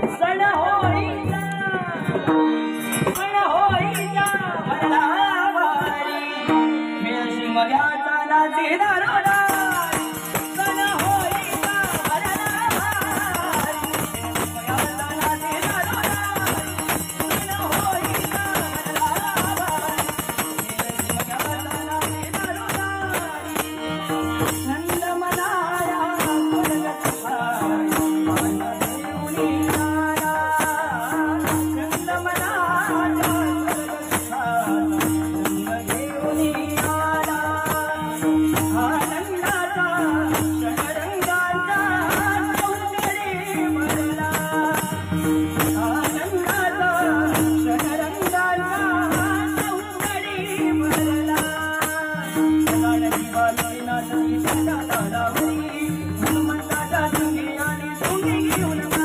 सण होईचा सण होईचा मला वारी. मिळशी मग्याचा नाचे दारोडा 声音是大大的